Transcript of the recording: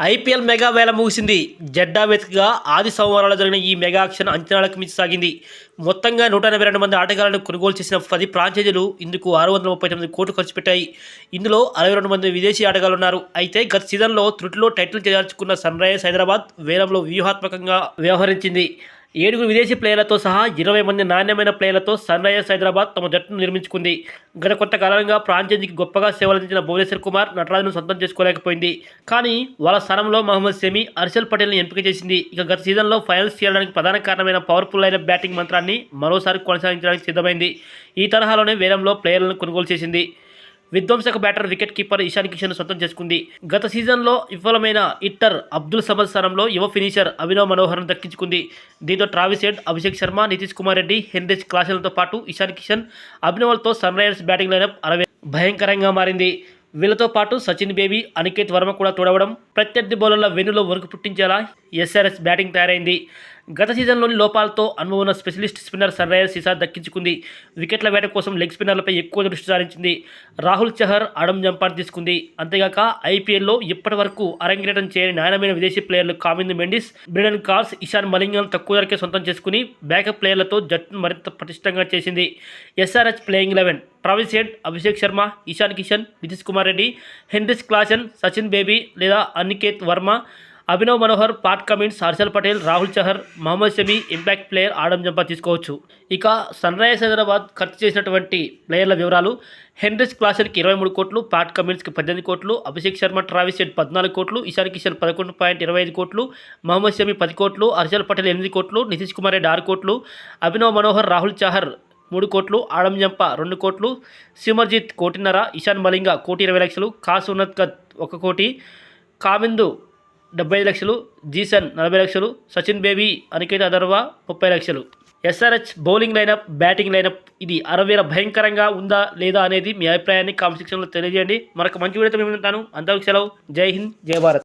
IPL mega వేల ముగిసింది. Jeddah వెతుకగా ఆది సోమవారాలు జరిగిన ఈ మెగా ఆక్షన్ అంచనాలకు మించి సాగింది మొత్తంగా నూట ఎనభై రెండు మంది ఆటగాళ్ళను కొనుగోలు చేసిన పది ఫ్రాంచైజీలు ఇందుకు ఆరు వందల ముప్పై తొమ్మిది కోట్లు ఖర్చు పెట్టాయి. ఇందులో అరవై రెండు మంది విదేశీ ఆటగాళ్ళు ఉన్నారు. అయితే గత సీజన్లో త్రుటిలో టైటిల్ చేయాల్చుకున్న సన్ రైజర్స్ హైదరాబాద్ వేలంలో వ్యూహాత్మకంగా వ్యవహరించింది. ఏడుగురు విదేశీ ప్లేయర్లతో సహా ఇరవై మంది నాణ్యమైన ప్లేయర్లతో సన్ రైజర్స్ హైదరాబాద్ తమ జట్టును నిర్మించుకుంది. గత కొంతకాలంగా ఫ్రాంచైజీకి గొప్పగా సేవలందించిన భువనేశ్వర్ కుమార్ నటరాజును సొంతం చేసుకోలేకపోయింది. కానీ వాళ్ళ స్థానంలో మహమ్మద్ సెమీ హర్షల్ పటేల్ని ఎంపిక చేసింది. ఇక గత సీజన్లో ఫైనల్స్ చేయడానికి ప్రధాన కారణమైన పవర్ఫుల్ అయిన బ్యాటింగ్ మంత్రాన్ని మరోసారి కొనసాగించడానికి సిద్ధమైంది. ఈ తరహాలోనే వేలంలో ప్లేయర్లను కొనుగోలు చేసింది. విధ్వంసక batter wicket keeper Ishan Kishan సొంతం చేసుకుంది. గత సీజన్లో విఫలమైన ఇట్టర్ అబ్దుల్ సమద్ స్థానంలో యువ ఫినిషర్ అభినవ్ మనోహర్ను దక్కించుకుంది. దీంతో Travis Head Abhishek Sharma Nitish Kumar Reddy Heinrich క్లాసెలతో పాటు ఇషాన్ కిషన్ అభినవ్లతో సన్ రైజర్స్ బ్యాటింగ్ లైనప్ అరవై భయంకరంగా మారింది. వీళ్ళతో పాటు సచిన్ బేబీ అనికేత్ వర్మ కూడా తోడవడం ప్రత్యర్థి బౌలర్ల వెన్నులో వణుకు పుట్టించేలా ఎస్ఆర్ఎస్ బ్యాటింగ్ తయారైంది. గత సీజన్లోని లోపాలతో అనుభవం ఉన్న స్పెషలిస్ట్ స్పిన్నర్ సన్ రైజర్స్ ఈసారి దక్కించుకుంది. వికెట్ల వేట కోసం లెగ్ స్పిన్నర్లపై ఎక్కువ దృష్టి సారించింది. రాహుల్ చహర్ అడం జంపాన్ని తీసుకుంది. అంతేగాక ఐపీఎల్లో ఇప్పటి వరకు అరంగేటం చేయని నాణ్యమైన విదేశీ ప్లేయర్లు కామింద్ మెండిస్ బ్రిడన్ కార్స్ ఇషాన్ మలింగం తక్కువ ధరకే సొంతం చేసుకుని బ్యాకప్ ప్లేయర్లతో జట్టును మరింత పటిష్టంగా చేసింది. SRH playing eleven Travis Head Abhishek Sharma Ishan Kishan Nitish Kumar Reddy Heinrich Klaasen Sachin Baby లేదా Aniket Verma Abhinav Manohar Pat Cummins Harshal Patel Rahul Chahar Mohammed Shami impact player Adam Zampa తీసుకోవచ్చు. ఇక sun Risers Hyderabad ఖర్చు చేసినటువంటి ప్లేయర్ల వివరాలు. Heinrich క్లాసన్కి ఇరవై మూడు కోట్లు pot కమిన్స్కి పద్దెనిమిది కోట్లు అభిషేక్ శర్మ ట్రావిస్ హెడ్ పద్నాలుగు కోట్లు ఇషాన్ కిషన్ పదకొండు పాయింట్ ఇరవై ఐదు కోట్లు మహమ్మద్ షమి పది కోట్లు హర్షల్ పటేల్ ఎనిమిది కోట్లు నితీష్ కుమార్ రెడ్డి ఆరు కోట్లు అభినవ్ మనోహర్ రాహుల్ చహర్ మూడు కోట్లు ఆడంజంప రెండు కోట్లు సిమర్జిత్ కోటిన్నర ఇషాన్ మలింగ కోటి ఇరవై లక్షలు కాసు ఉన్నత్ గత్ ఒక కోటి కామిందు డెబ్బై ఐదు లక్షలు జీసన్ నలభై లక్షలు సచిన్ బేబీ అనికేత్ అదర్వా ముప్పై లక్షలు. SRH bowling lineup batting lineup ఇది అరవేల భయంకరంగా ఉందా లేదా అనేది మీ అభిప్రాయాన్ని కామెంట్ సెక్షన్లో తెలియజేయండి. మరొక మంచి వీడియోతో మేము ఉంటాను అంతవరకు సెలవు. జై హింద్ జై భారత్.